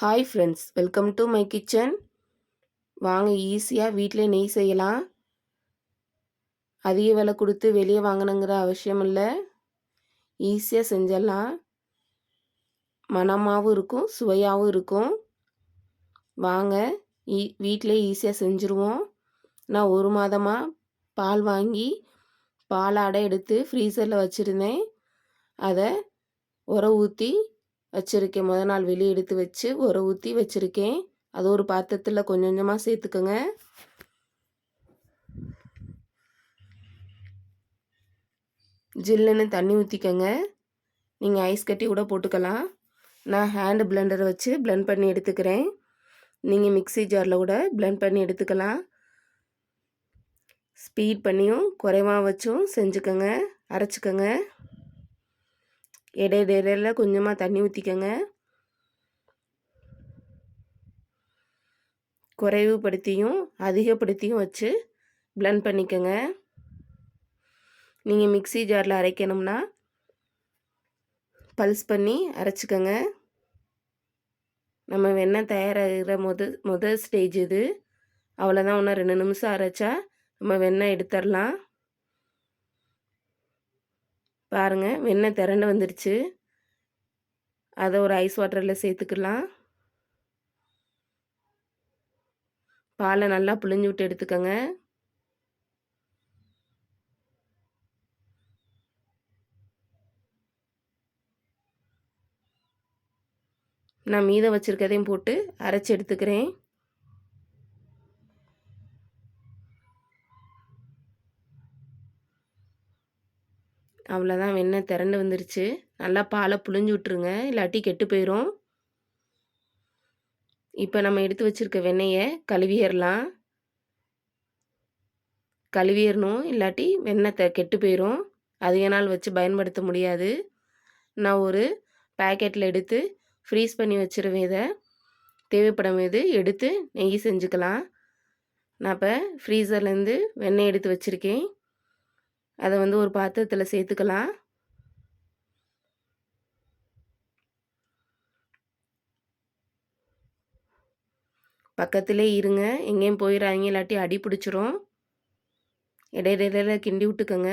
Hi friends welcome to my kitchen வாங்க ஈஸியாக வீட்டிலே நெய் செய்யலாம். அதிக விலை கொடுத்து வெளியே வாங்கணுங்கிற அவசியம் இல்லை. ஈஸியாக செஞ்சிடலாம். மனமாகவும் இருக்கும் சுவையாகவும் இருக்கும். வாங்க e, ஈ வீட்டிலே ஈஸியாக செஞ்சுருவோம். நான் ஒரு மாதமாக பால் வாங்கி பால் அடை எடுத்து ஃப்ரீசரில் வச்சுருந்தேன். அதை உர ஊற்றி வச்சுருக்கேன். முத நாள் வெளியே எடுத்து வச்சு உர ஊற்றி வச்சுருக்கேன். அது ஒரு பாத்திரத்தில் கொஞ்சம் கொஞ்சமாக சேர்த்துக்கோங்க. ஜில்லுன்னு தண்ணி ஊற்றிக்கோங்க நீங்கள் ஐஸ் கட்டி கூட போட்டுக்கலாம். நான் ஹேண்டு பிளெண்டரை வச்சு பிளெண்ட் பண்ணி எடுத்துக்கிறேன். நீங்கள் மிக்சி ஜாரில் கூட பிளெண்ட் பண்ணி எடுத்துக்கலாம். ஸ்பீட் பண்ணியும் குறைவாக வச்சும் செஞ்சுக்கோங்க. அரைச்சிக்கோங்க. இடையிடையில கொஞ்சமாக தண்ணி ஊற்றிக்கோங்க குறைவுபடுத்தியும் அதிகப்படுத்தியும் வச்சு பிளண்ட் பண்ணிக்கோங்க. நீங்கள் மிக்சி ஜாரில் அரைக்கணும்னா பல்ஸ் பண்ணி அரைச்சிக்கோங்க. நம்ம வெண்ணெய் தயாராகிற முத முதல் ஸ்டேஜ் இது. அவ்வளோதான் ஒன்று ரெண்டு நிமிஷம் அரைச்சா நம்ம வெண்ணெய் எடுத்துடலாம். பாருங்கள் வெண்ணெய் திரண்டு வந்துடுச்சு அதை ஒரு ஐஸ் வாட்டரில் சேர்த்துக்கலாம். பாலை நல்லா புளிஞ்சு விட்டு எடுத்துக்கோங்க. நான் மீதம் வச்சுருக்கதையும் போட்டு அரைச்சி எடுத்துக்கிறேன். அவ்வளோதான் வெண்ணெய் திரண்டு வந்துருச்சு. நல்லா பாலை புழிஞ்சு விட்ருங்க இல்லாட்டி கெட்டு போயிடும் இப்போ நம்ம எடுத்து வச்சுருக்க வெண்ணெயை கழுவிடலாம் கழுவிடணும் இல்லாட்டி வெண்ணெய் த கெட்டு போயிடும் அதிக நாள் வச்சு பயன்படுத்த முடியாது. நான் ஒரு பேக்கெட்டில் எடுத்து ஃப்ரீஸ் பண்ணி வச்சுருவேன் இதை. தேவைப்படும் இது எடுத்து நெய் செஞ்சுக்கலாம். நான் இப்போ ஃப்ரீசர்லேருந்து வெண்ணெய் எடுத்து வச்சுருக்கேன். அதை வந்து ஒரு பாத்திரத்தில் சேர்த்துக்கலாம் பக்கத்திலே இருங்க. எங்கேயும் போயிடாதீங்க இல்லாட்டி அடி பிடிச்சிரும். இடையிடையில கிண்டி விட்டுக்கோங்க.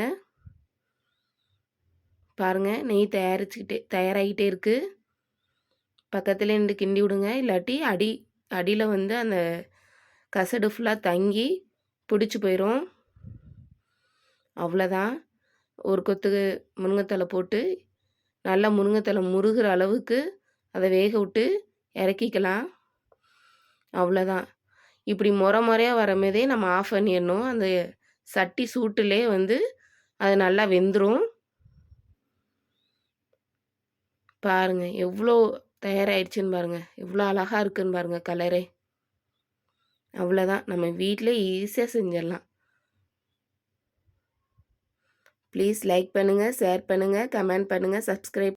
பாருங்கள் நெய் தயாரிச்சுக்கிட்டே தயாராகிட்டே இருக்குது பக்கத்தில் நின்று கிண்டி விடுங்க. இல்லாட்டி அடி அடியில் வந்து அந்த கசடு ஃபுல்லாக தங்கி பிடிச்சி போயிடும் அவ்வளோதான். ஒரு கொத்து முருங்கைத்தலை போட்டு நல்லா முருங்கைத்தலை முருகிற அளவுக்கு அதை வேக விட்டு இறக்கிக்கலாம். அவ்வளோதான். இப்படி முறை முறையாக வரமேதே நம்ம ஆஃப் பண்ணிடணும். அந்த சட்டி சூட்டுலே வந்து அது நல்லா வெந்துடும் பாருங்கள் எவ்வளோ தயாராகிடுச்சின்னு பாருங்கள் எவ்வளோ அழகாக இருக்குன்னு பாருங்கள் கலரே. அவ்வளோதான். நம்ம வீட்டிலே ஈஸியாக செஞ்சிடலாம். ப்ளீஸ் லைக் பண்ணுங்கள் ஷேர் பண்ணுங்கள் கமெண்ட் பண்ணுங்கள் சப்ஸ்கிரைப்